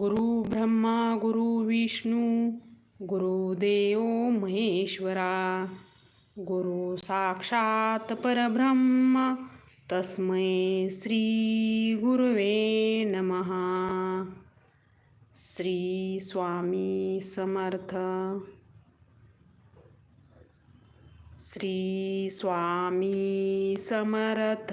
गुरु ब्रह्मा गुरु विष्णू गुरुदेव महेश्वरा। गुरु साक्षात परब्रह्म तस्मै श्री गुरुवे नमः। श्री स्वामी समर्थ। श्री स्वामी समर्थ।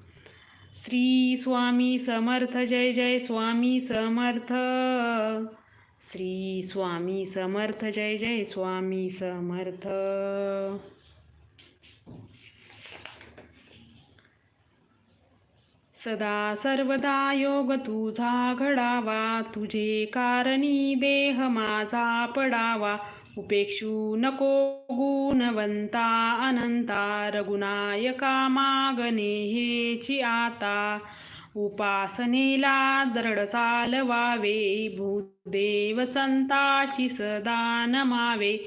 श्री स्वामी समर्थ जय जय स्वामी समर्थ। श्री स्वामी समर्थ जय जय स्वामी समर्थ। सदा सर्वदा योग तुझा घडावा तुझे कारणी देह माझा पडावा। उपेक्षू नको गुणवंता अनंता रघुनायका मागणे हेची आता। उपासनेला दृढ चालवावे भूदेव संताशी सदा नमावे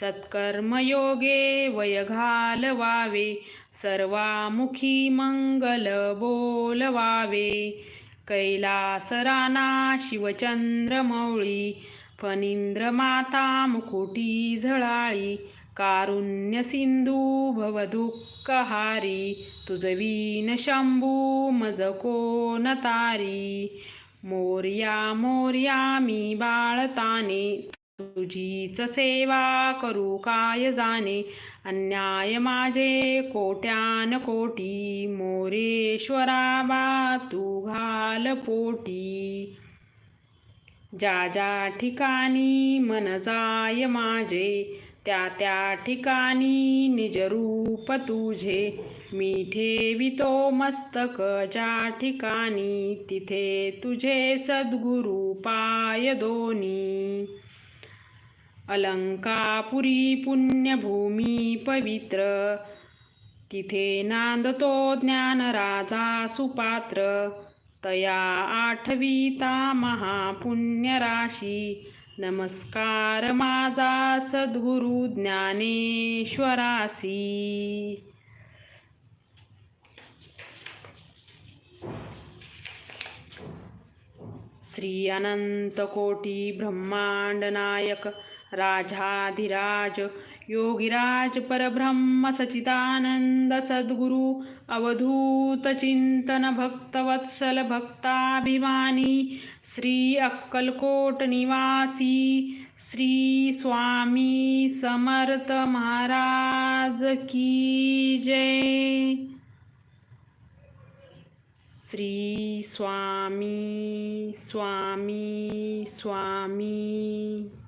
सत्कर्मयोगे वय घालवावे सर्वामुखी मंगल बोलवावे। कैलासराना शिवचंद्रमौळी फणींद्र माता मुकुटी झळाळी कारुण्य सिंधू भवदुःखहारी तुझवीन शंभू मज कोण तारी. मोर्या मोर्या मी बाळताने तुझीच सेवा करू काय जाणे? अन्याय माझे कोट्यान कोटी मोरेश्वरा बा तू घाल पोटी. ज्या ज्या ठिकाणी मन जाय माझे त्या त्या ठिकाणी निजरूप तुझे. मी ठेवितो मस्तक ज्या ठिकाणी तिथे तुझे सद्गुरू पाय दोनी. अलंकापुरी पुण्यभूमी पवित्र तिथे नांदतो ज्ञानराजा सुपात्र. तया आठविता महापुण्यराशी. नमस्कार माझा सद्गुरु ज्ञानेश्वरासी. श्री अनंत कोटी ब्रह्मांड नायक राजाधिराज योगिराज परब्रह्म सचिदानंद सद्गुरु अवधूत चिंतन भक्तवत्सल भक्ताभिमानी श्री अक्कलकोट निवासी श्री स्वामी समर्थ महाराज की जय। श्री स्वामी स्वामी स्वामी।